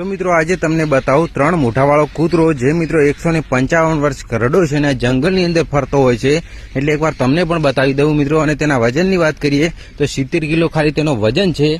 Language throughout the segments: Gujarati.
તો મિત્રો આજે તમને બતાવું ત્રણ મોઢાવાળો કૂતરો જે મિત્રો એકસો ને પંચાવન વર્ષ કરડો છે અને જંગલની અંદર ફરતો હોય છે. એટલે એકવાર તમને પણ બતાવી દઉં મિત્રો અને તેના વજનની વાત કરીએ તો સિત્તેર કિલો ખાલી તેનો વજન છે.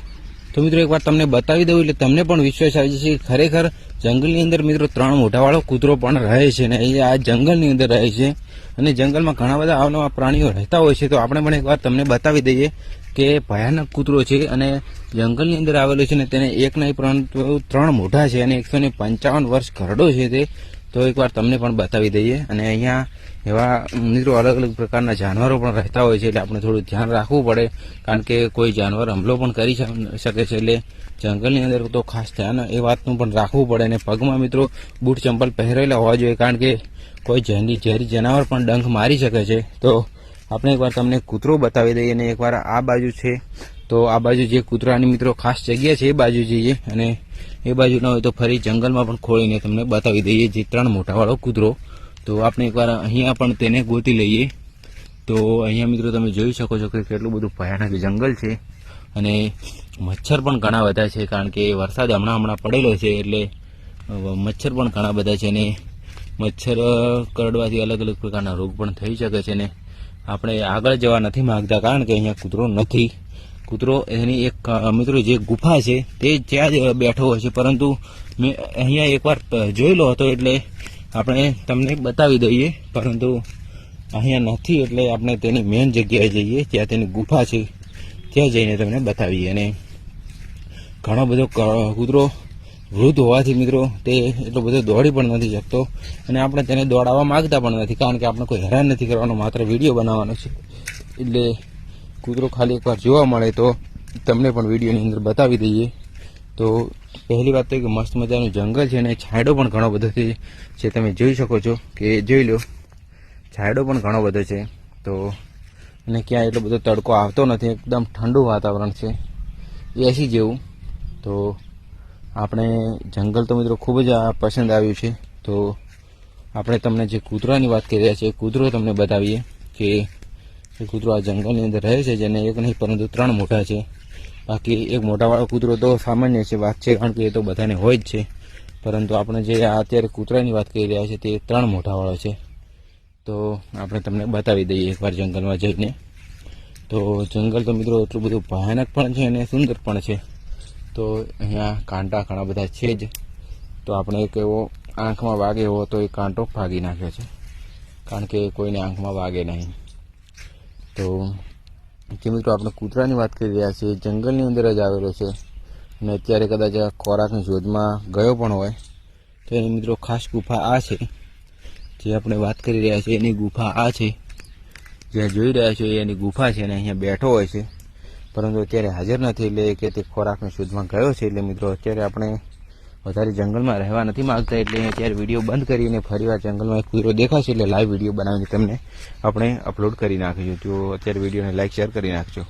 તો મિત્રો એકવાર તમને બતાવી દઉં એટલે તમને પણ વિશ્વાસ આવી જશે ખરેખર જંગલની અંદર મિત્રો ત્રણ મોઢાવાળો કૂતરો પણ રહે છે ને એ આ જંગલની અંદર રહે છે. અને જંગલમાં ઘણા બધા અવનવા પ્રાણીઓ રહેતા હોય છે. તો આપણે પણ એકવાર તમને બતાવી દઈએ કે ભયાનક કૂતરો છે અને જંગલની અંદર આવેલો છે ને તેને એક નહીં પરંતુ ત્રણ મોઢા છે અને એકસો પંચાવન વર્ષ ઘરડો છે તે. તો એકવાર તમને પણ બતાવી દઈએ. અને અહીંયા એવા મિત્રો અલગ અલગ પ્રકારના જાનવરો પણ રહેતા હોય છે, એટલે આપણે થોડું ધ્યાન રાખવું પડે. કારણ કે કોઈ જાનવર હમલો પણ કરી શક- છે, એટલે જંગલની અંદર તો ખાસ ધ્યાન એ વાતનું પણ રાખવું પડે. અને પગમાં મિત્રો બૂટ ચંપલ પહેરેલા હોવા જોઈએ, કારણ કે કોઈ ઝેરી ઝેરી જનાવર પણ ડંખ મારી શકે છે. તો આપણે એકવાર તમને કૂતરો બતાવી દઈએ અને એકવાર આ બાજુ છે. તો આ બાજુ જે કૂતરાની મિત્રો ખાસ જગ્યા છે એ બાજુ જઈએ અને એ બાજુ ન હોય તો ફરી જંગલમાં પણ ખોળીને તમને બતાવી દઈએ જે ત્રણ મોટાવાળો કૂતરો. તો આપણે એકવાર અહીંયા પણ તેને ગોતી લઈએ. તો અહીંયા મિત્રો તમે જોઈ શકો છો કે કેટલું બધું ભયાનક જંગલ છે અને મચ્છર પણ ઘણા બધા છે કારણ કે વરસાદ હમણાં હમણાં પડેલો છે એટલે મચ્છર પણ ઘણા બધા છે અને મચ્છર કરડવાથી અલગ અલગ પ્રકારના રોગ પણ થઈ શકે છે ને આપણે આગળ જવા નથી માંગતા કારણ કે અહીંયા કૂતરો નથી. કૂતરો એની એક મિત્રો જે ગુફા છે તે ત્યાં જ બેઠો હોય છે. પરંતુ મેં અહીંયા એકવાર જોયેલો હતો એટલે આપણે તમને બતાવી દઈએ. પરંતુ અહીંયા નથી એટલે આપણે તેની મેઇન જગ્યાએ જઈએ, ત્યાં તેની ગુફા છે. ત્યાં જઈને તમને બતાવીએ. અને ઘણો બધો કૂતરો વૃદ્ધ હોવાથી મિત્રો તે એટલો બધો દોડી પણ નથી શકતો. અને આપણે તેને દોડાવવા માંગતા પણ નથી, કારણ કે આપણે કોઈ હેરાન નથી કરવાનો, માત્ર વીડિયો બનાવવાનો છે. એટલે કૂતરો ખાલી એકવાર જોવા મળે તો તમને પણ વિડીયોની અંદર બતાવી દઈએ. તો પહેલી વાત તો કે મસ્ત મજાનું જંગલ છે અને છાંયડો પણ ઘણો બધો છે, જે તમે જોઈ શકો છો કે જોઈ લો, છાંયડો પણ ઘણો બધો છે. તો અને ક્યાં એટલો બધો તડકો આવતો નથી, એકદમ ઠંડુ વાતાવરણ છે, એસી જેવું. તો આપણે જંગલ તો મિત્રો ખૂબ જ પસંદ આવ્યું છે. તો આપણે તમને જે કૂતરાની વાત કરી રહ્યા છીએ કૂતરો તમને બતાવીએ કે એ કૂતરો આ જંગલની અંદર રહે છે, જેને એક નહીં, પરંતુ ત્રણ મોટા છે. બાકી એક મોટાવાળો કૂતરો તો સામાન્ય છે, વાત છે, કારણ કે એ તો બધાને હોય જ છે. પરંતુ આપણે જે આ અત્યારે કૂતરાની વાત કરી રહ્યા છીએ તે ત્રણ મોટાવાળો છે. તો આપણે તમને બતાવી દઈએ એકવાર જંગલમાં જઈને. તો જંગલ તો મિત્રો એટલું બધું ભયાનક પણ છે અને સુંદર પણ છે. તો અહીંયા કાંટા ઘણા બધા છે જ. તો આપણે એક એવો આંખમાં વાગે એવો તો એ કાંટો ભાગી નાખ્યો છે. કારણ કે કોઈને આંખમાં વાગે નહીં. તો જે મિત્રો, આપણે કૂતરાની વાત કરી રહ્યા છીએ. જંગલની અંદર જ આવેલો છે. અને અત્યારે કદાચ આ ખોરાકની શોધમાં ગયો પણ હોય. તો એની મિત્રો, ખાસ ગુફા આ છે. જે આપણે વાત કરી રહ્યા છીએ, એની ગુફા આ છે. જ્યાં જોઈ રહ્યા છો એની ગુફા છે અને અહીંયા બેઠો હોય છે. પરંતુ અત્યારે હાજર નથી, એટલે કે તે ખોરાકની શોધમાં ગયો છે. એટલે મિત્રો, અત્યારે આપણે વધારે જંગલમાં રહેવા નથી માગતા એટલે અત્યારે વીડિયો બંધ કરીને ફરીવાર જંગલમાં એક કૂતરો દેખાશે એટલે લાઈવ વીડિયો બનાવીને તમને આપણે અપલોડ કરી નાખીશું. તો અત્યારે વિડીયોને લાઈક શેર કરી નાખજો.